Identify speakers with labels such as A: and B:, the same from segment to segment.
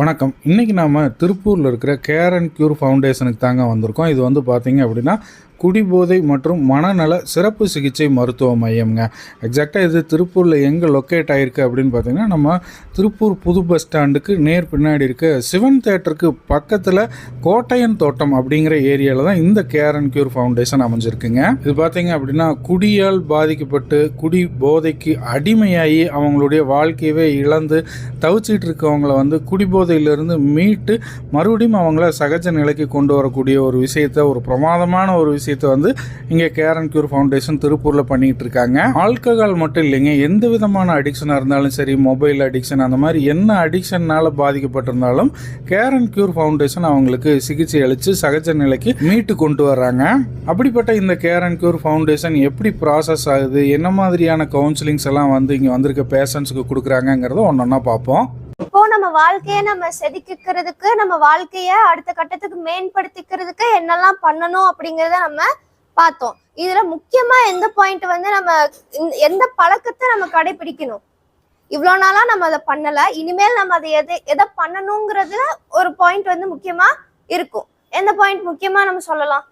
A: வணக்கம். இன்றைக்கி நாம் திருப்பூரில் இருக்கிற கேர் அண்ட் க்யூர் ஃபவுண்டேஷனுக்கு தாங்க வந்திருக்கோம். இது வந்து பார்த்தீங்க அப்படின்னா குடிபோதை மற்றும் மனநல சிறப்பு சிகிச்சை மருத்துவ மையம்ங்க. எக்ஸாக்டாக இது திருப்பூரில் எங்கே லொக்கேட் ஆகிருக்கு அப்படின்னு பார்த்தீங்கன்னா நம்ம திருப்பூர் புது பஸ் ஸ்டாண்டுக்கு நேர் பின்னாடி இருக்க. சிவன் தேட்டருக்கு பக்கத்தில் கோட்டையன் தோட்டம் அப்படிங்கிற ஏரியாவில் தான் இந்த கேர் அண்ட் க்யூர் ஃபவுண்டேஷன் அமைஞ்சிருக்குங்க. இது பார்த்தீங்க அப்படின்னா குடியால் பாதிக்கப்பட்டு குடி போதைக்கு அடிமையாகி அவங்களுடைய வாழ்க்கையவே இழந்து தவிச்சிட்டு இருக்கவங்கள வந்து குடிபோதையிலிருந்து மீட்டு மறுபடியும் அவங்கள சகஜ நிலைக்கு கொண்டு வரக்கூடிய ஒரு விஷயத்தை ஒரு பிரமாதமான ஒரு விஷயம் விஷயத்தை வந்து இங்கே கேர் அண்ட் க்யூர் ஃபவுண்டேஷன் திருப்பூரில் பண்ணிக்கிட்டு இருக்காங்க. ஆல்கஹால் மட்டும் இல்லைங்க எந்த விதமான அடிக்ஷனாக இருந்தாலும் சரி மொபைல் அடிக்ஷன் அந்த மாதிரி என்ன அடிக்ஷனால் பாதிக்கப்பட்டிருந்தாலும் கேர் அண்ட் க்யூர் ஃபவுண்டேஷன் அவங்களுக்கு சிகிச்சை அளித்து சகஜ நிலைக்கு மீட்டு கொண்டு வர்றாங்க. அப்படிப்பட்ட இந்த கேர் அண்ட் க்யூர் ஃபவுண்டேஷன் எப்படி ப்ராசஸ் ஆகுது என்ன மாதிரியான கவுன்சிலிங்ஸ் எல்லாம் வந்து இங்கே வந்திருக்க பேஷண்ட்ஸுக்கு கொடுக்குறாங்கங்கிறத ஒன்று ஒன்றா பார்ப்போம்.
B: இப்போ நம்ம வாழ்க்கைய நம்ம செதுக்கிக்கிறதுக்கு நம்ம வாழ்க்கைய அடுத்த கட்டத்துக்கு மேம்படுத்திக்கிறதுக்கு என்னெல்லாம் பண்ணணும் அப்படிங்கறத நம்ம பார்த்தோம். இதுல முக்கியமா எந்த பாயிண்ட் வந்து நம்ம எந்த பழக்கத்தை நம்ம கடைபிடிக்கணும்? இவ்வளோ நாளா நம்ம அதை பண்ணல. இனிமேல் நம்ம அதை எதை எதை பண்ணணுங்கிறதுல ஒரு பாயிண்ட் வந்து முக்கியமா இருக்கும். எந்த பாயிண்ட் முக்கியமா நம்ம சொல்லலாம்?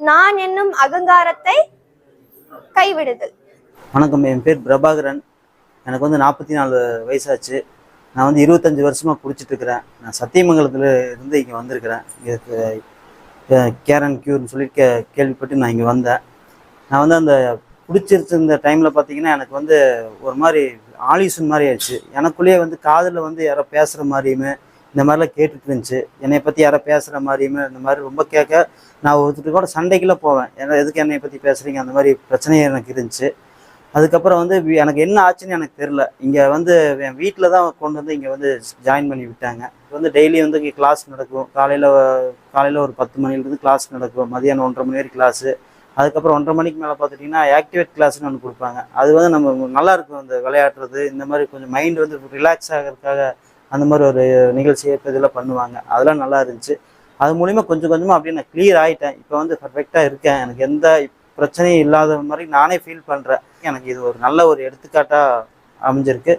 B: நான் என்னும் அகங்காரத்தை கைவிடுதல்.
C: வணக்கம் என் பேர் பிரபாகரன். எனக்கு வந்து நாற்பத்தி நாலு வயசாச்சு. நான் வந்து இருபத்தஞ்சி வருஷமாக குடிச்சிட்ருக்கிறேன். நான் சத்தியமங்கலத்தில் இருந்து இங்கே வந்திருக்கிறேன். இங்கே கேரன் க்யூர்னு சொல்லி கே கேள்விப்பட்டு நான் இங்கே வந்தேன். நான் வந்து அந்த குடிச்சிருந்த டைமில் பார்த்தீங்கன்னா எனக்கு வந்து ஒரு மாதிரி ஆலியூஷன் மாதிரி ஆயிடுச்சு. எனக்குள்ளேயே வந்து காதில் வந்து யாரோ பேசுகிற மாதிரியுமே இந்த மாதிரிலாம் கேட்டுட்டு இருந்துச்சு. என்னை பற்றி யாரோ பேசுகிற மாதிரியுமே இந்த மாதிரி ரொம்ப கேட்க நான் ஒருத்தர் கூட சண்டைக்குள்ளே போவேன். ஏன்னா எதுக்கு என்னை பற்றி பேசுகிறீங்க அந்த மாதிரி பிரச்சனையே எனக்கு இருந்துச்சு. அதுக்கப்புறம் வந்து எனக்கு என்ன ஆச்சுன்னு எனக்கு தெரில இங்கே வந்து என் வீட்டில் தான் கொண்டு வந்து இங்கே வந்து ஜாயின் பண்ணி விட்டாங்க. வந்து டெய்லி வந்து இங்கே கிளாஸ் நடக்கும். காலையில் காலையில் ஒரு பத்து மணிலேருந்து கிளாஸ் நடக்கும். மதியானம் ஒன்றரை மணி வரைக்கும் கிளாஸு அதுக்கப்புறம் ஒன்றரை மணிக்கு மேலே பார்த்துட்டிங்கன்னா ஆக்டிவேட் கிளாஸ்னு ஒன்று கொடுப்பாங்க. அது வந்து நம்ம நல்லா இருக்கும் அந்த விளையாடுறது. இந்த மாதிரி கொஞ்சம் மைண்ட் வந்து ரிலாக்ஸ் ஆகிறதுக்காக அந்த மாதிரி ஒரு நிகழ்ச்சி இப்போ இதெல்லாம் பண்ணுவாங்க. அதெல்லாம் நல்லா இருந்துச்சு. அது மூலிமா கொஞ்சம் கொஞ்சமாக அப்படியே நான் கிளியர் ஆகிட்டேன் இப்போ வந்து பர்ஃபெக்டாக இருக்கேன். எனக்கு எந்த பிரச்சனையும் இல்லாத மாதிரி நானே ஃபீல் பண்ணுறேன் எனக்கு இது ஒரு நல்ல ஒரு எடுத்துக்காட்டாக அமைஞ்சிருக்கு.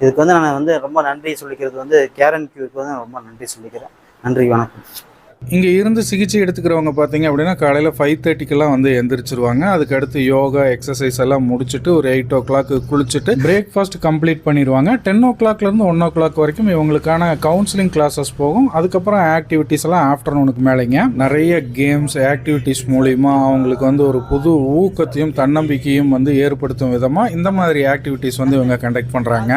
C: இதுக்கு வந்து நான் வந்து ரொம்ப நன்றி சொல்லிக்கிறது வந்து கேரன் கியூக்கு வந்து ரொம்ப நன்றி சொல்லிக்கிறேன். நன்றி வணக்கம்.
A: இங்கே இருந்து சிகிச்சை எடுத்துக்கிறவங்க பார்த்தீங்க அப்படின்னா காலையில் ஃபைவ் தேர்ட்டிக்கெல்லாம் வந்து எந்திரிச்சிருவாங்க. அதுக்கடுத்து யோகா எக்ஸசைஸ் எல்லாம் முடிச்சுட்டு ஒரு எயிட் ஓ கிளாக் குளிச்சுட்டு பிரேக்ஃபாஸ்ட் கம்ப்ளீட் பண்ணிடுவாங்க. டென் ஓ கிளாக்லேருந்து ஒன் ஓ கிளாக் வரைக்கும் இவங்களுக்கான கவுன்சிலிங் கிளாஸஸ் போகும். அதுக்கப்புறம் ஆக்டிவிட்டீஸ் எல்லாம் ஆஃப்டர்நூனுக்கு மேலேங்க. நிறைய கேம்ஸ் ஆக்டிவிட்டீஸ் மூலிமா அவங்களுக்கு வந்து ஒரு புது ஊக்கத்தையும் தன்னம்பிக்கையும் வந்து ஏற்படுத்தும் விதமாக இந்த மாதிரி ஆக்டிவிட்டீஸ் வந்து இவங்க கண்டக்ட் பண்ணுறாங்க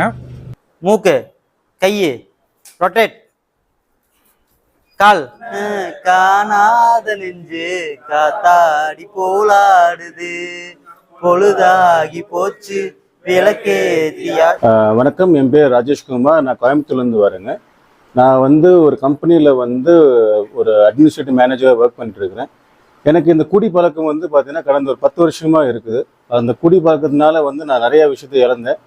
C: மூக்கு கை ரொட்டேட் கால். காணாத நெஞ்சு காத்தாடி போலாடுது. பொழுதாகி போச்சு விளக்கேத்தியா
D: ஆஹ் வணக்கம். என் பேர் ராஜேஷ்குமார் நான் கோயம்புத்தூர்லேருந்து வரேங்க. நான் வந்து ஒரு கம்பெனியில் வந்து ஒரு அட்மினிஸ்ட்ரேட்டிவ் மேனேஜராக ஒர்க் பண்ணிட்டு இருக்கிறேன் எனக்கு இந்த குடி பழக்கம் வந்து பார்த்தீங்கன்னா கடந்த ஒரு பத்து வருஷமா இருக்குது. அந்த குடி பழக்கத்தினால வந்து நான் நிறைய விஷயத்தை இழந்தேன்.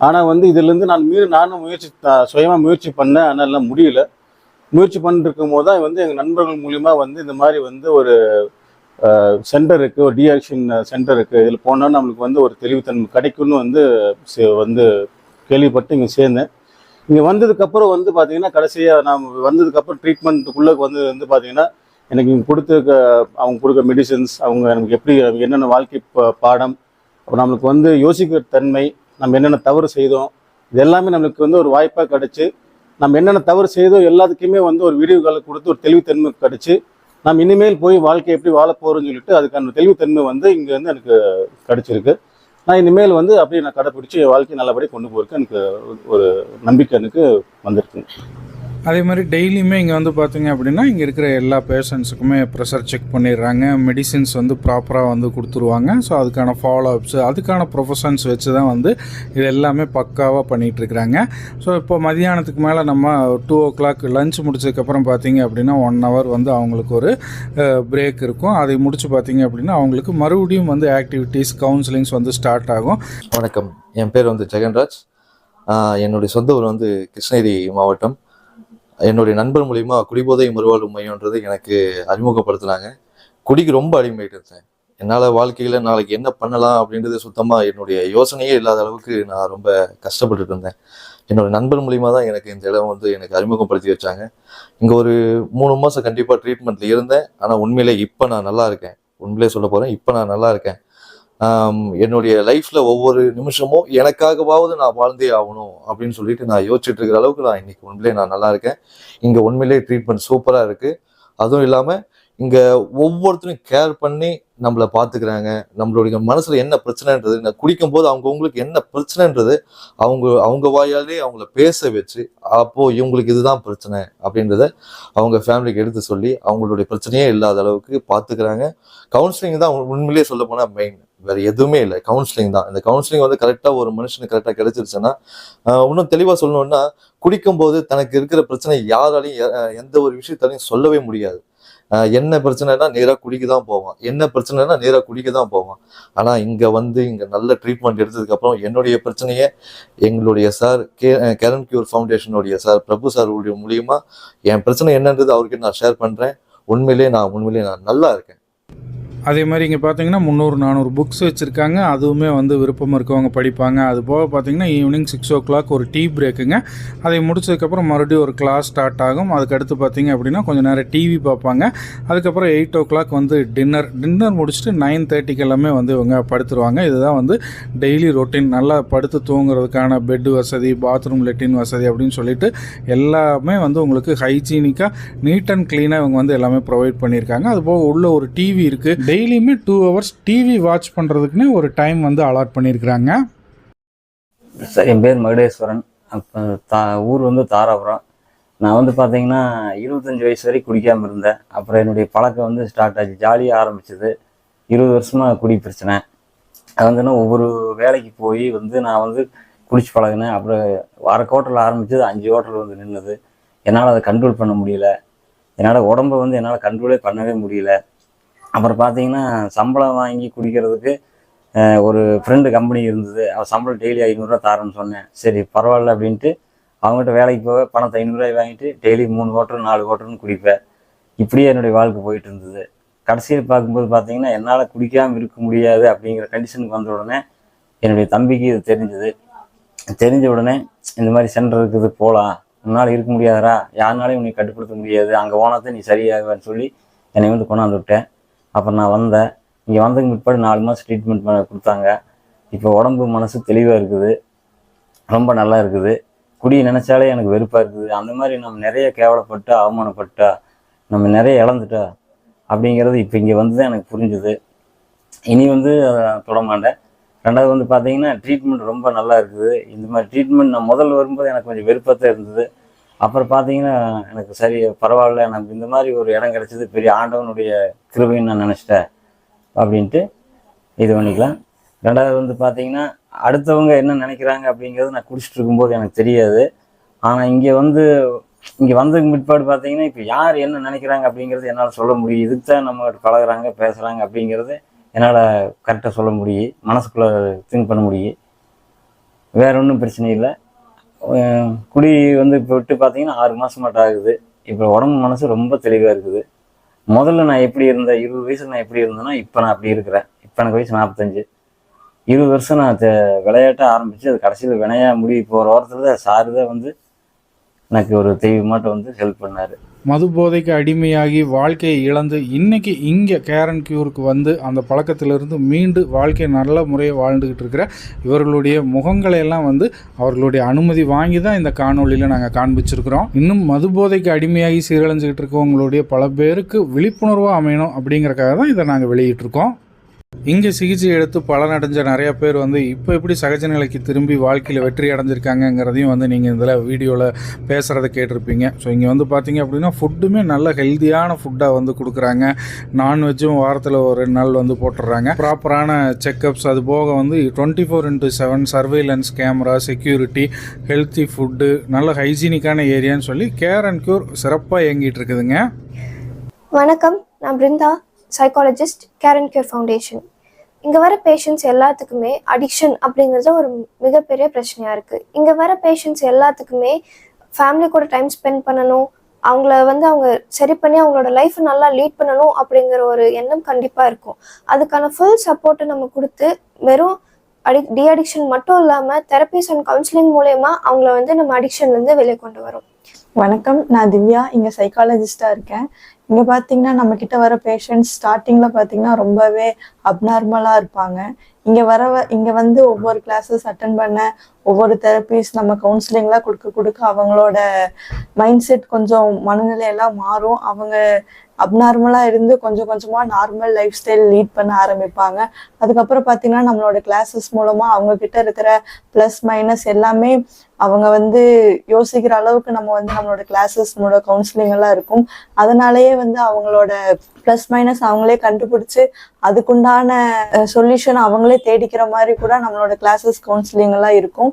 D: ஆனால் வந்து இதுலேருந்து நான் மீறி நானும் முயற்சி சுயமாக முயற்சி பண்ணேன். ஆனால் எல்லாம் முடியல. முயற்சி பண்ணிட்டு இருக்கும் போது தான் வந்து எங்கள் நண்பர்கள் மூலிமா வந்து இந்த மாதிரி வந்து ஒரு சென்டர் இருக்குது ஒரு டிஆக்ஷன் சென்டர் இருக்குது இதில் போனால் நம்மளுக்கு வந்து ஒரு தெளிவுத்தன்மை கிடைக்கும்னு வந்து வந்து கேள்விப்பட்டு இங்கே சேர்ந்தேன். இங்கே வந்ததுக்கப்புறம் வந்து பார்த்தீங்கன்னா கடைசியாக நாம் வந்ததுக்கப்புறம் ட்ரீட்மெண்ட்டுக்குள்ளே வந்து வந்து பார்த்தீங்கன்னா எனக்கு இங்கே கொடுத்துருக்க அவங்க கொடுக்க மெடிசன்ஸ் அவங்க நமக்கு எப்படி என்னென்ன வாழ்க்கை பா- பாடம் அப்புறம் நம்மளுக்கு வந்து யோசிக்கிற தன்மை நம்ம என்னென்ன தவறு செய்தோம் இது எல்லாமே நம்மளுக்கு வந்து ஒரு வாய்ப்பாக கிடச்சி நம்ம என்னென்ன தவறு செய்தோ எல்லாத்துக்குமே வந்து ஒரு வீடியோக்களை கொடுத்து ஒரு தெளிவுத்தன்மை கிடச்சி நம்ம இனிமேல் போய் வாழ்க்கை எப்படி வாழ போகிறோம்னு சொல்லிட்டு அதுக்கான தெளிவுத்தன்மை வந்து இங்கே வந்து எனக்கு கிடைச்சிருக்கு. நான் இனிமேல் வந்து அப்படியே நான் கடைப்பிடிச்சி என் வாழ்க்கையை நல்லபடியாக கொண்டு போகிறதுக்கு எனக்கு ஒரு நம்பிக்கை எனக்கு வந்திருக்கு.
A: அதே மாதிரி டெய்லியுமே இங்கே வந்து பார்த்தீங்க அப்படின்னா இங்கே இருக்கிற எல்லா பேஷண்ட்ஸுக்குமே ப்ரெஷர் செக் பண்ணிடுறாங்க. மெடிசின்ஸ் வந்து ப்ராப்பராக வந்து கொடுத்துருவாங்க. ஸோ அதுக்கான ஃபாலோஅப்ஸ் அதுக்கான ப்ரொஃபஷன்ஸ் வச்சு தான் வந்து இது எல்லாமே பக்காவாக பண்ணிகிட்டு இருக்கிறாங்க ஸோ இப்போ மதியானத்துக்கு மேலே நம்ம டூ ஓ கிளாக் லஞ்ச் முடிச்சதுக்கப்புறம் பார்த்தீங்க அப்படின்னா ஒன் ஹவர் வந்து அவங்களுக்கு ஒரு பிரேக் இருக்கும். அதை முடிச்சு பார்த்தீங்க அப்படின்னா அவங்களுக்கு மறுபடியும் வந்து ஆக்டிவிட்டீஸ் கவுன்சிலிங்ஸ் வந்து ஸ்டார்ட் ஆகும்.
E: வணக்கம். என் பேர் வந்து ஜெகன்ராஜ். என்னுடைய சொந்த ஊர் வந்து கிருஷ்ணகிரி மாவட்டம். என்னுடைய நண்பர் மூலிமா குடிபோதை மறுவாழ்வு மையம்ன்றது எனக்கு அறிமுகப்படுத்தினாங்க. குடிக்கு ரொம்ப அடிமையாயிட்டு இருந்தேன். என்னால் வாழ்க்கையில் நாளைக்கு என்ன பண்ணலாம் அப்படின்றது சுத்தமாக என்னுடைய யோசனையே இல்லாத அளவுக்கு நான் ரொம்ப கஷ்டப்பட்டுட்டு இருந்தேன். என்னோட நண்பர் மூலியமாக தான் எனக்கு இந்த இடம் வந்து எனக்கு அறிமுகப்படுத்தி வச்சாங்க. இங்கே ஒரு மூணு மாதம் கண்டிப்பாக ட்ரீட்மெண்ட்டில் இருந்தேன். ஆனால் உண்மையிலே இப்போ நான் நல்லா இருக்கேன். உண்மையிலே சொல்ல போகிறேன் இப்போ நான் நல்லா இருக்கேன். என்னுடைய லைஃப்பில் ஒவ்வொரு நிமிஷமும் எனக்காகவாவது நான் வாழ்ந்தே ஆகணும் அப்படின்னு சொல்லிட்டு நான் யோசிச்சுட்டு இருக்கிற அளவுக்கு நான் இன்னைக்கு உண்மையிலே நான் நல்லா இருக்கேன். இங்கே உண்மையிலே ட்ரீட்மெண்ட் சூப்பராக இருக்குது அதுவும் இல்லாமல் இங்கே ஒவ்வொருத்தரும் கேர் பண்ணி நம்மளை பார்த்துக்கிறாங்க. நம்மளுடைய மனசில் என்ன பிரச்சனைன்றது நான் குடிக்கும்போது அவங்கவுங்களுக்கு என்ன பிரச்சனைன்றது அவங்க அவங்க வாயாலே அவங்கள பேச வச்சு அப்போது இவங்களுக்கு இதுதான் பிரச்சனை அப்படின்றத அவங்க ஃபேமிலிக்கு எடுத்து சொல்லி அவங்களுடைய பிரச்சனையே இல்லாத அளவுக்கு பார்த்துக்கிறாங்க. கவுன்சிலிங் தான் உண்மையிலேயே சொல்ல போனால் மெயின் வேற எதுவுமே இல்லை. கவுன்சிலிங் தான். இந்த கவுன்சிலிங் வந்து கரெக்டாக ஒரு மனுஷனுக்கு கரெக்டாக கிடைச்சிருச்சுன்னா இன்னும் தெளிவாக சொல்லணும்னா குடிக்கும்போது தனக்கு இருக்கிற பிரச்சனை யாராலையும் எந்த ஒரு விஷயத்தாலையும் சொல்லவே முடியாது. என்ன பிரச்சனைனா நேராக குடிக்க தான் போவான். என்ன பிரச்சனைனா நேராக குடிக்க தான் போவான். ஆனால் இங்கே வந்து இங்கே நல்ல ட்ரீட்மெண்ட் எடுத்ததுக்கப்புறம் என்னுடைய பிரச்சனையை எங்களுடைய சார் கே கேரன் கியூர் ஃபவுண்டேஷனுடைய சார் பிரபு சார் உடைய என் பிரச்சனை என்னன்றது அவர்கிட்ட நான் ஷேர் பண்ணுறேன் உண்மையிலேயே நான் உண்மையிலேயே நான் நல்லா இருக்கேன்.
A: அதே மாதிரி இங்கே பார்த்தீங்கன்னா முந்நூறு நானூறு புக்ஸ் வச்சுருக்காங்க. அதுவுமே வந்து விருப்பம் இருக்கவங்க படிப்பாங்க. அது போக பார்த்தீங்கன்னா ஈவினிங் சிக்ஸ் ஓ கிளாக் ஒரு டீ பிரேக்குங்க அதை முடிச்சதுக்கப்புறம் மறுபடியும் ஒரு கிளாஸ் ஸ்டார்ட் ஆகும். அதுக்கடுத்து பார்த்தீங்க அப்படின்னா கொஞ்சம் நேரம் டிவி பார்ப்பாங்க. அதுக்கப்புறம் எயிட் ஓ கிளாக் வந்து டின்னர் டின்னர் முடிச்சுட்டு நைன் தேர்ட்டிக்கு எல்லாமே வந்து இவங்க படுத்துருவாங்க. இதுதான் வந்து டெய்லி ரொட்டீன் நல்லா படுத்து தூங்குறதுக்கான பெட் வசதி பாத்ரூம் லெட்டின் வசதி அப்படின்னு சொல்லிட்டு எல்லாமே வந்து உங்களுக்கு ஹைஜீனிக்காக நீட் அண்ட் க்ளீனாக இவங்க வந்து எல்லாமே ப்ரொவைட் பண்ணியிருக்காங்க. அது போக உள்ள ஒரு டிவி இருக்குது டெய்லியுமே டூ ஹவர்ஸ் டிவி வாட்ச் பண்ணுறதுக்குன்னு ஒரு டைம் வந்து அலாட் பண்ணியிருக்கிறாங்க
F: சார் என் பேர் மகுடேஸ்வரன். அப்போ தா ஊர் வந்து தாராபுரம். நான் வந்து பார்த்தீங்கன்னா இருபத்தஞ்சி வயசு வரை குடிக்காமல் இருந்தேன். அப்புறம் என்னுடைய பழக்கம் வந்து ஸ்டார்ட் ஆச்சு. ஜாலியாக ஆரம்பிச்சது. இருபது வருஷமாக குடி பிரச்சனை. அது வந்துன்னா ஒவ்வொரு வேலைக்கு போய் வந்து நான் வந்து குடிச்சு பழகினேன். அப்புறம் அரை ஹோட்டலில் ஆரம்பித்தது அஞ்சு ஹோட்டல் வந்து நின்றுது என்னால் அதை கண்ட்ரோல் பண்ண முடியல. என்னால் உடம்ப வந்து என்னால் கண்ட்ரோலே பண்ணவே முடியல. அப்புறம் பார்த்தீங்கன்னா சம்பளம் வாங்கி குடிக்கிறதுக்கு ஒரு ஃப்ரெண்டு கம்பெனி இருந்தது. அவள் சம்பளம் டெய்லி ஐநூறுரூவா தாரேன்னு சொன்னேன். சரி பரவாயில்ல அப்படின்ட்டு அவங்ககிட்ட வேலைக்கு போக பணத்தை ஐநூறுரூவாய் வாங்கிட்டு டெய்லி மூணு ஓட்டர் நாலு ஓட்டர்னு குடிப்பேன். இப்படியே என்னுடைய வாழ்க்கை போயிட்டு இருந்தது. கடைசியில் பார்க்கும்போது பார்த்தீங்கன்னா என்னால் குடிக்காமல் இருக்க முடியாது அப்படிங்கிற கண்டிஷனுக்கு வந்த உடனே என்னுடைய தம்பிக்கு இது தெரிஞ்சது. தெரிஞ்ச உடனே இந்த மாதிரி சென்டர் இருக்குது போகலாம் உன்னால் இருக்க முடியாதரா யாருனாலையும் உன்னை கட்டுப்படுத்த முடியாது. அங்கே போனாதான் நீ சரியாகுவேன்னு சொல்லி என்னை வந்து கொண்டாந்து விட்டேன். அப்புறம் நான் வந்தேன். இங்கே வந்ததுக்கு பிற்பாடு நாலு மாதம் ட்ரீட்மெண்ட் பண்ண கொடுத்தாங்க. இப்போ உடம்பு மனசு தெளிவாக இருக்குது. ரொம்ப நல்லா இருக்குது. குடியை நினச்சாலே எனக்கு வெறுப்பாக இருக்குது. அந்த மாதிரி நம்ம நிறைய கேவலப்பட்டா அவமானப்பட்டா நம்ம நிறைய இழந்துட்டா அப்படிங்கிறது இப்போ இங்கே வந்து தான் எனக்கு புரிஞ்சுது. இனி வந்து தொடமாட்டேன் ரெண்டாவது வந்து பார்த்தீங்கன்னா ட்ரீட்மெண்ட் ரொம்ப நல்லா இருக்குது. இந்த மாதிரி ட்ரீட்மெண்ட் நான் முதல்ல வரும்போது எனக்கு கொஞ்சம் வெறுப்பாக தான் இருந்தது. அப்புறம் பார்த்தீங்கன்னா எனக்கு சரி பரவாயில்ல எனக்கு இந்த மாதிரி ஒரு இடம் கிடச்சிது பெரிய ஆண்டவனுடைய கிருபைன்னு நான் நினச்சிட்டேன் அப்படின்ட்டு இது பண்ணிக்கலாம். ரெண்டாவது வந்து பார்த்தீங்கன்னா அடுத்தவங்க என்ன நினைக்கிறாங்க அப்படிங்கிறது நான் குடிச்சிட்டு இருக்கும்போது எனக்கு தெரியாது. ஆனால் இங்கே வந்து இங்கே வந்ததுக்கு பிற்பாடு பார்த்தீங்கன்னா இப்போ யார் என்ன நினைக்கிறாங்க அப்படிங்கிறது என்னால் சொல்ல முடியும். இதுக்கு தான் நம்ம பழகுறாங்க பேசுகிறாங்க அப்படிங்கிறது என்னால் கரெக்டாக சொல்ல முடியும். மனசுக்குள்ளே திங்க் பண்ண முடியும். வேற ஒன்றும் பிரச்சனை இல்லை. குடி வந்து இப்போ விட்டு பார்த்தீங்கன்னா ஆறு மாதம் மட்டும் ஆகுது. இப்போ உடம்பு மனசு ரொம்ப தெளிவாக இருக்குது. முதல்ல நான் எப்படி இருந்தேன் இருபது வயசுல நான் எப்படி இருந்தேன்னா இப்போ நான் அப்படி இருக்கிறேன். இப்போ எனக்கு வயசு நாற்பத்தஞ்சு இருபது வருஷம் நான் தெ- விளையாட்ட ஆரம்பித்து அது கடைசியில் வினையாக முடி போகிற ஓரத்தில் தான் சாரு தான் வந்து எனக்கு ஒரு தெய்வமாட்ட வந்து ஹெல்ப் பண்ணார்.
A: மது போதைக்கு அடிமையாகி வாழ்க்கையை இழந்து இன்னைக்கு இங்கே கேரன் கியூருக்கு வந்து அந்த பழக்கத்திலிருந்து மீண்டு வாழ்க்கையை நல்ல முறையை வாழ்ந்துக்கிட்டு இருக்கிற இவர்களுடைய முகங்களை எல்லாம் வந்து அவர்களுடைய அனுமதி வாங்கி தான் இந்த காணொளியில் நாங்கள் காண்பிச்சிருக்கிறோம். இன்னும் மது போதைக்கு அடிமையாகி சீரழிஞ்சுக்கிட்டு இருக்கவங்களுடைய பல பேருக்கு விழிப்புணர்வாக அமையணும் அப்படிங்கிறக்காக தான் இதை நாங்கள் வெளியிட்டிருக்கோம். இங்கே சிகிச்சை எடுத்து பலனடைஞ்ச நிறைய பேர் வந்து இப்போ எப்படி சகஜ நிலைக்கு திரும்பி வாழ்க்கையில் வெற்றி அடைஞ்சிருக்காங்கங்கிறதையும் வந்து நீங்கள் இதில் வீடியோவில் பேசுகிறத கேட்டிருப்பீங்க. ஸோ இங்கே வந்து பார்த்தீங்க அப்படின்னா ஃபுட்டுமே நல்ல ஹெல்த்தியான ஃபுட்டாக வந்து கொடுக்குறாங்க. நான்வெஜ்ஜும் வாரத்தில் ஒரு ரெண்டு நாள் வந்து போட்டுடுறாங்க. ப்ராப்பரான செக்கப்ஸ் அது போக வந்து twenty four into seven surveillance camera security healthy food நல்ல ஹைஜீனிக்கான ஏரியான்னு சொல்லி கேர் அண்ட் க்யூர் சிறப்பாக இயங்கிட்டு இருக்குதுங்க.
B: வணக்கம். நான் Brinda. Psychologist care and care foundation இங்கே வர பேஷண்ட்ஸ் எல்லாத்துக்குமே அடிக்ஷன் அப்படிங்கிறது ஒரு மிகப்பெரிய பிரச்சனையாக இருக்குது இங்கே வர பேஷண்ட்ஸ் எல்லாத்துக்குமே ஃபேமிலி கூட டைம் ஸ்பெண்ட் பண்ணணும். அவங்கள வந்து அவங்க சரி பண்ணி அவங்களோட லைஃப் நல்லா லீட் பண்ணணும் அப்படிங்கிற ஒரு எண்ணம் கண்டிப்பாக இருக்கும். அதுக்கான ஃபுல் சப்போர்ட்டை நம்ம கொடுத்து வெறும் அடி டி அடிக்ஷன் மட்டும் இல்லாம தெரபிஸ் அண்ட் கவுன்சிலிங் மூலயமா அவங்கள வந்து நம்ம அடிக்ஷன்லேருந்து வெளியே கொண்டு வரோம்.
G: வணக்கம். நான் திவ்யா. இங்கே சைக்காலஜிஸ்டாக இருக்கேன். இங்கே பார்த்தீங்கன்னா நம்ம கிட்ட வர பேஷண்ட்ஸ் ஸ்டார்டிங்கில் பார்த்தீங்கன்னா ரொம்பவே அப்நார்மலாக இருப்பாங்க. இங்கே வர இங்கே வந்து ஒவ்வொரு கிளாஸஸ் அட்டன் பண்ண ஒவ்வொரு தெரப்பிஸ் நம்ம கவுன்சிலிங்லாம் கொடுக்க கொடுக்க அவங்களோட மைண்ட் செட் கொஞ்சம் மனநிலையெல்லாம் மாறும். அவங்க அப்நார்மலாக இருந்து கொஞ்சம் கொஞ்சமாக நார்மல் லைஃப் ஸ்டைல் லீட் பண்ண ஆரம்பிப்பாங்க. அதுக்கப்புறம் பார்த்தீங்கன்னா நம்மளோட கிளாஸஸ் மூலமாக அவங்க கிட்ட இருக்கிற ப்ளஸ் மைனஸ் எல்லாமே அவங்க வந்து யோசிக்கிற அளவுக்கு நம்ம வந்து நம்மளோட கிளாஸஸ் நம்மளோட கவுன்சிலிங் எல்லாம் இருக்கும். அதனாலேயே வந்து அவங்களோட ப்ளஸ் மைனஸ் அவங்களே கண்டுபிடிச்சு அதுக்குண்டான சொல்யூஷன் அவங்களே தேடிக்கிற மாதிரி கூட நம்மளோட கிளாஸஸ் கவுன்சிலிங் எல்லாம் இருக்கும்.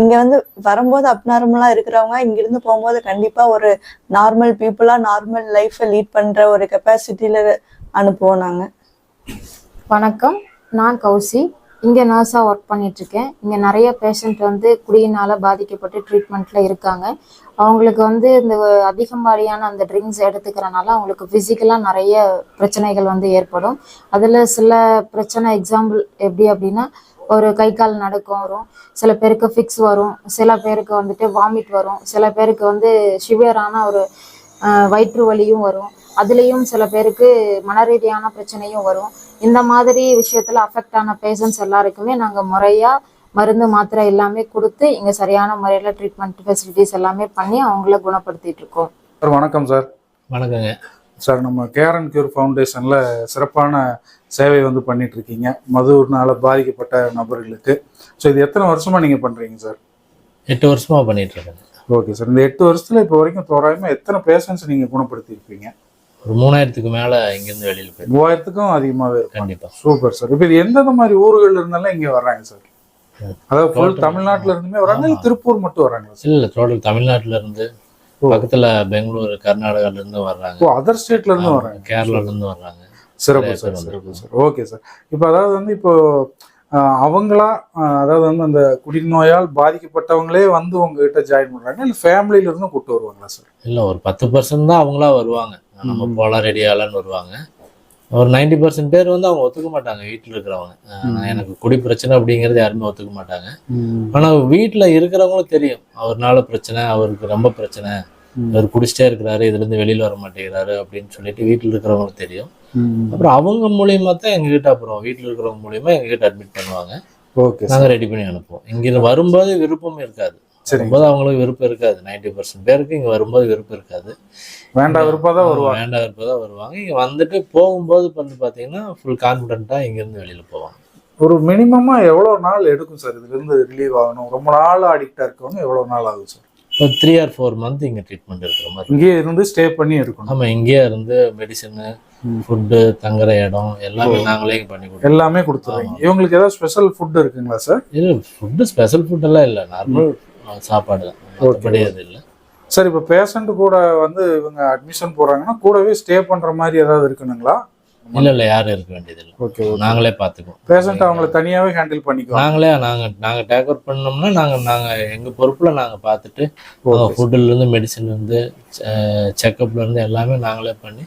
G: இங்க வந்து வரும்போது அப்நார்மலா இருக்கிறவங்க இங்கிருந்து போகும்போது கண்டிப்பா ஒரு நார்மல் பீப்புளா நார்மல் லைஃப்பை லீட் பண்ற ஒரு கெப்பாசிட்டியில அனுப்புவோம் நாங்க.
H: வணக்கம். நான் கௌசி. இங்கே நர்ஸாக ஒர்க் பண்ணிகிட்ருக்கேன் இங்கே நிறைய பேஷண்ட் வந்து குடியினால் பாதிக்கப்பட்டு ட்ரீட்மெண்ட்டில் இருக்காங்க. அவங்களுக்கு வந்து இந்த அதிகப்படியான அந்த ட்ரிங்க்ஸ் எடுத்துக்கிறனால அவங்களுக்கு ஃபிசிக்கலாக நிறைய பிரச்சனைகள் வந்து ஏற்படும். அதில் சில பிரச்சனை எக்ஸாம்பிள் எப்படி அப்படின்னா ஒரு கை கால் நடுக்கம் வரும். சில பேருக்கு ஃபிக்ஸ் வரும். சில பேருக்கு வந்துட்டு வாமிட் வரும். சில பேருக்கு வந்து சிவியரான ஒரு வயிற்று வலியும் வரும். அதுலேயும் சில பேருக்கு மனரீதியான பிரச்சனையும் வரும். இந்த மாதிரி விஷயத்துல அஃபெக்ட் ஆன பேஷண்ட்ஸ் எல்லாருக்குமே நாங்கள் முறையாக மருந்து மாத்திரை எல்லாமே கொடுத்து இங்கே சரியான முறையில் ட்ரீட்மெண்ட் ஃபெசிலிட்டிஸ் எல்லாமே பண்ணி அவங்கள குணப்படுத்திட்டு இருக்கோம்.
A: சார் வணக்கம் சார்.
I: வணக்கங்க.
A: சார் நம்ம கேர் அண்ட் கியூர் ஃபவுண்டேஷனில் சிறப்பான சேவை வந்து பண்ணிட்டு இருக்கீங்க மதுவினால பாதிக்கப்பட்ட நபர்களுக்கு. ஸோ இது எத்தனை வருஷமாக நீங்கள் பண்ணுறீங்க சார்?
I: எட்டு வருஷமா பண்ணிட்டு இருக்கேங்க
A: ஓகே சார் இந்த எட்டு வருஷத்தில் இப்போ வரைக்கும் தோராயமாக எத்தனை பேஷண்ட்ஸ் நீங்கள் குணப்படுத்தியிருப்பீங்க?
I: ஒரு மூணாயிரத்துக்கு மேல இங்கிருந்து வெளியில போயிருக்கேன்
A: மூவாயிரத்துக்கும் அதிகமாகவே இருக்கும்
I: கண்டிப்பா.
A: சூப்பர் சார் இப்போ இது எந்தெந்த மாதிரி ஊர்கள்ல இருந்தாலும் இங்கே வர்றாங்க சார் அதாவது ஃபுல். தமிழ்நாட்டுல இருந்துமே வராங்க இல்ல. திருப்பூர் மட்டும் வர்றாங்களா சார்
I: இல்ல டோட்டல் தமிழ்நாட்டுல இருந்து. பக்கத்துல பெங்களூர் கர்நாடகால இருந்து வர்றாங்க.
A: ஓ அதர் ஸ்டேட்ல இருந்து வர்றாங்க.
I: கேரளால இருந்து வர்றாங்க.
A: சிறப்பு சார் சிறப்பு. சார் ஓகே சார் இப்போ அதாவது வந்து இப்போ அவங்களா அதாவது வந்து அந்த குடிநோயால் பாதிக்கப்பட்டவங்களே வந்து உங்ககிட்ட ஜாயின் பண்றாங்க? இல்ல ஃபேமிலியில இருந்தும் கூட்டு வருவாங்களா சார்
I: இல்ல ஒரு பத்து பர்சன்ட் தான் அவங்களா வருவாங்க. நம்ம. போலாம் ரெடி ஆகலான்னு வருவாங்க. ஒரு நைன்டி பர்சன்ட் பேர் வந்து அவங்க ஒத்துக்க மாட்டாங்க வீட்டில் இருக்கிறவங்க. எனக்கு குடி பிரச்சனை அப்படிங்கிறது யாருமே ஒத்துக்க மாட்டாங்க. ஆனா வீட்டுல இருக்கிறவங்களும் தெரியும். அவர்னால பிரச்சனை அவருக்கு ரொம்ப பிரச்சனை. அவர் குடிச்சிட்டே இருக்கிறாரு இதுல இருந்து வெளியில வர மாட்டேங்கிறாரு அப்படின்னு சொல்லிட்டு வீட்டில் இருக்கிறவங்களுக்கு தெரியும். அப்புறம் அவங்க மூலியமா தான் எங்ககிட்ட அப்புறம் வீட்டில் இருக்கிறவங்க மூலியமா எங்ககிட்ட அட்மிட் பண்ணுவாங்க.
A: ஓகே சார்
I: நாங்க ரெடி பண்ணி அனுப்புவோம். இங்க வரும்போது விருப்பம் இருக்காது. வரும்போது அவங்களுக்கு விருப்பம் இருக்காது. நைன்டி பர்சன்ட் பேருக்கு இங்க வரும்போது விருப்பம் இருக்காது.
A: வேண்டாம் விருப்பம் தான் வருவாங்க.
I: வேண்டாம் விருப்பம் தான் வருவாங்க. இங்க வந்துட்டு போகும்போது வந்து பாத்தீங்கன்னா ஃபுல் கான்பிடண்டா இங்க இருந்து வெளியில போவாங்க.
A: ஒரு மினிமமா எவ்வளவு நாள் எடுக்கும் சார் இதுல இருந்து ரிலீவ் ஆகணும். ரொம்ப நாள் அடிக்டா இருக்கவங்க எவ்வளவு நாள் ஆகும் sir
I: three or four month இங்க ட்ரீட்மெண்ட் இருக்கிற மாதிரி
A: இங்கேயே இருந்து ஸ்டே பண்ணி எடுக்கணும்
I: ஆமா இங்கேயே இருந்து மெடிசனு. ஃபுட்டு தங்குற இடம் எல்லாமே. நாங்களே பண்ணி கொடுப்போம்
A: எல்லாமே கொடுத்துருவீங்க
I: ஆமா.
A: இவங்களுக்கு ஏதாவது ஸ்பெஷல் ஃபுட் இருக்குங்களா சார்
I: இது ஃபுட்டு ஸ்பெஷல் ஃபுட் எல்லாம் இல்லை. நார்மல் சாப்பாடு தான். மற்றபடி அது இல்லை.
A: சார் இப்போ பேஷண்ட் கூட வந்து இவங்க அட்மிஷன் போறாங்கன்னா கூடவே ஸ்டே பண்ற மாதிரி ஏதாவது இருக்கணுங்களா?
I: இல்ல இல்ல யாரும் இருக்க வேண்டியது இல்லை
A: ஓகே
I: நாங்களே பார்த்துக்குவோம்.
A: பேஷண்ட் அவங்கள தனியாவே ஹேண்டில் பண்ணிக்குவாங்க
I: நாங்களே நாங்க நாங்க டேக் அவுட் பண்ணோம்னா நாங்க நாங்க எங்க பொறுப்புல நாங்க பார்த்துட்டு ஃபுட்டுல இருந்து மெடிசன்ல இருந்து செக்கப்ல இருந்து எல்லாமே நாங்களே பண்ணி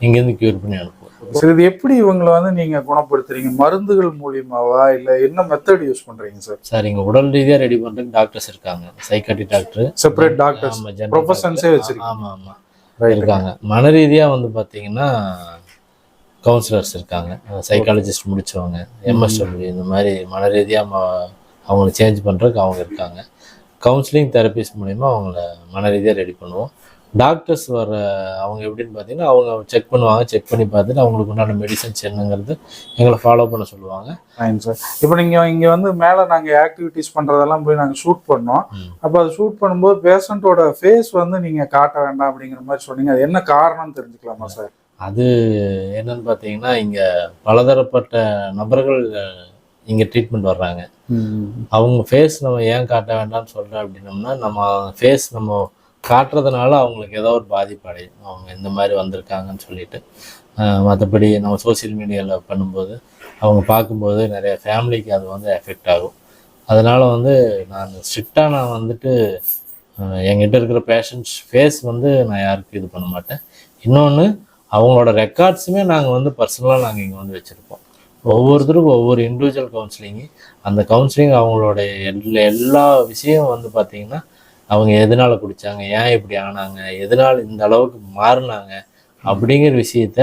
I: இங்கேருந்து கியூர் பண்ணி அனுப்புவோம்.
A: சார் இது எப்படி இவங்களை வந்து நீங்க குணப்படுத்துறீங்க? மருந்துகள் மூலியமாவா? இல்ல என்ன மெத்தட் யூஸ் பண்றீங்க சார்
I: சார் இங்க உடல் ரீதியா ரெடி பண்றதுக்கு டாக்டர்ஸ் இருக்காங்க. சைக்காட்டி டாக்டர்
A: செப்பரேட் டாக்டர்ஸ் ப்ரொஃபஷன்ஸே வச்சிருக்கீங்க.
I: ஆமா ஆமா. இருக்காங்க. மன ரீதியா வந்து பாத்தீங்கன்னா கவுன்சிலர்ஸ் இருக்காங்க. சைக்காலஜிஸ்ட் முடிச்சவங்க எம்எஸ்டபிள்யூ இந்த மாதிரி மன ரீதியா ம- அவங்கள சேஞ்ச் பண்றதுக்கு அவங்க இருக்காங்க. கவுன்சிலிங் தெரபிஸ்ட் மூலிமா அவங்கள மன ரீதியா ரெடி பண்ணுவோம். டாக்டர்ஸ் வர அவங்க எப்படின்னு பார்த்தீங்கன்னா அவங்க செக் பண்ணுவாங்க செக் பண்ணி பார்த்துட்டு அவங்களுக்கு உண்டான மெடிசன்ஸ் என்னங்கிறது எங்களை ஃபாலோ பண்ண சொல்லுவாங்க.
A: சார் இப்போ நீங்க இங்க வந்து மேல நாங்க ஆக்டிவிட்டிஸ் பண்றதெல்லாம் போய் நாங்க ஷூட் பண்ணோம். அப்போ அது ஷூட் பண்ணும்போது பேஷண்ட்டோட ஃபேஸ் வந்து நீங்க காட்ட வேண்டாம் அப்படிங்கிற மாதிரி சொன்னீங்க. அது என்ன காரணம்னு தெரிஞ்சுக்கலாமா சார்
I: அது என்னன்னு பார்த்தீங்கன்னா இங்கே பலதரப்பட்ட நபர்கள் இங்கே ட்ரீட்மெண்ட் வர்றாங்க. அவங்க ஃபேஸ் நம்ம ஏன் காட்ட வேண்டாம்னு சொல்கிறோம் அப்படின்னம்னா நம்ம ஃபேஸ் நம்ம காட்டுறதுனால அவங்களுக்கு ஏதோ ஒரு பாதிப்பு அடையும். அவங்க இந்த மாதிரி வந்திருக்காங்கன்னு சொல்லிட்டு. மற்றபடி நம்ம சோஷியல் மீடியாவில் பண்ணும்போது அவங்க பார்க்கும்போது நிறைய ஃபேமிலிக்கு அது வந்து எஃபெக்ட் ஆகும். அதனால வந்து நான் ஸ்ட்ரிக்டாக நான் வந்துட்டு என்கிட்ட இருக்கிற பேஷண்ட்ஸ் ஃபேஸ் வந்து நான் யாருக்கும் இது பண்ண மாட்டேன். இன்னொன்று அவங்களோட ரெக்கார்ட்ஸுமே நாங்கள் வந்து பர்சனலாக நாங்கள் இங்கே வந்து வச்சுருப்போம். ஒவ்வொருத்தருக்கும் ஒவ்வொரு இண்டிவிஜுவல் கவுன்சிலிங்கு அந்த கவுன்சிலிங் அவங்களோட எல்லா எல்லா விஷயம் வந்து பார்த்திங்கன்னா அவங்க எதனால குடித்தாங்க ஏன் இப்படி ஆனாங்க எதனால இந்த அளவுக்கு மாறினாங்க அப்படிங்கிற விஷயத்த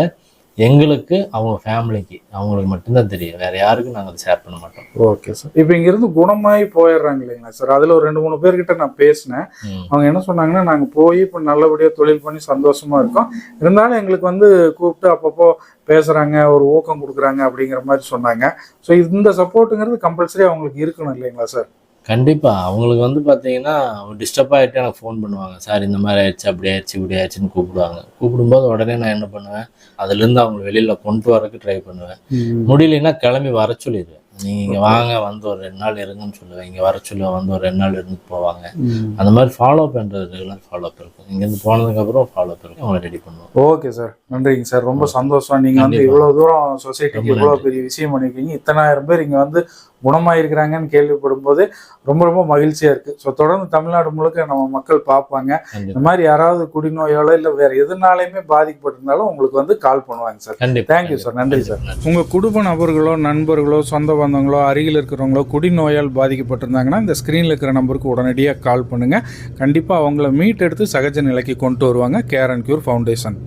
I: எங்களுக்கு அவங்க ஃபேமிலிக்கு அவங்களுக்கு மட்டும்தான் தெரியும். வேற யாருக்கும் நாங்கள் அதை ஷேர் பண்ண மாட்டோம்.
A: ஓகே சார் இப்போ இங்கிருந்து குணமாயி போயிடுறாங்க இல்லைங்களா சார் அதில் ஒரு ரெண்டு மூணு பேர்கிட்ட நான் பேசினேன். அவங்க என்ன சொன்னாங்கன்னா நாங்கள் போய் இப்போ நல்லபடியாக தொழில் பண்ணி சந்தோஷமா இருக்கோம். இருந்தாலும் எங்களுக்கு வந்து கூப்பிட்டு அப்பப்போ பேசுகிறாங்க ஒரு ஊக்கம் கொடுக்குறாங்க அப்படிங்கிற மாதிரி சொன்னாங்க. ஸோ இந்த சப்போர்ட்டுங்கிறது கம்பல்சரி அவங்களுக்கு இருக்கணும் இல்லைங்களா சார்
I: கண்டிப்பா. அவங்களுக்கு வந்து பாத்தீங்கன்னா டிஸ்டர்ப் ஆகிட்டு எனக்கு ஃபோன் பண்ணுவாங்க. சார் இந்த மாதிரி ஆயிடுச்சு அப்படி ஆயிடுச்சு இப்படி ஆயிடுச்சுன்னு கூப்பிடுவாங்க. கூப்பிடும்போது உடனே நான் என்ன பண்ணுவேன்? அதுலேருந்து அவங்க வெளியில கொண்டு வரக்கு ட்ரை பண்ணுவேன். முடியலன்னா கிளம்பி வர சொல்லிடுவேன். நீங்க இங்க வாங்க வந்து ஒரு ரெண்டு நாள் இருங்கன்னு சொல்லுவேன். இங்க வர சொல்லுவேன் வந்து ஒரு ரெண்டு நாள் இருந்து போவாங்க. அந்த மாதிரி ஃபாலோ பண்றது ரெகுலர் ஃபாலோ அப் இருக்கும். இங்கேருந்து போனதுக்கு அப்புறம் ஃபாலோ அப் இருக்கும். அவங்களை ரெடி பண்ணுவோம்.
A: ஓகே சார் நன்றிங்க சார் ரொம்ப சந்தோஷம். நீங்கள் வந்து. இவ்வளோ தூரம் சொசைட்டிக்கு இவ்வளோ. பெரிய விஷயம் பண்ணியிருக்கீங்க இத்தனாயிரம் பேர் இங்கே வந்து குணமாயிருக்கிறாங்கன்னு கேள்விப்படும் போது ரொம்ப ரொம்ப மகிழ்ச்சியாக இருக்குது ஸோ தொடர்ந்து தமிழ்நாடு முழுக்க நம்ம மக்கள் பார்ப்பாங்க. இந்த மாதிரி யாராவது குடிநோயாலோ இல்லை வேற எதுனாலையுமே பாதிக்கப்பட்டிருந்தாலும் உங்களுக்கு வந்து கால் பண்ணுவாங்க சார். தேங்க்யூ சார் நன்றி சார். உங்கள் குடும்ப நபர்களோ நண்பர்களோ சொந்த பந்தங்களோ அருகில் இருக்கிறவங்களோ குடிநோயால் பாதிக்கப்பட்டிருந்தாங்கன்னா இந்த ஸ்க்ரீனில் இருக்கிற நம்பருக்கு உடனடியாக கால் பண்ணுங்கள் கண்டிப்பாக அவங்கள மீட் எடுத்து சகஜ நிலைக்கு கொண்டு வருவாங்க. Care and cure foundation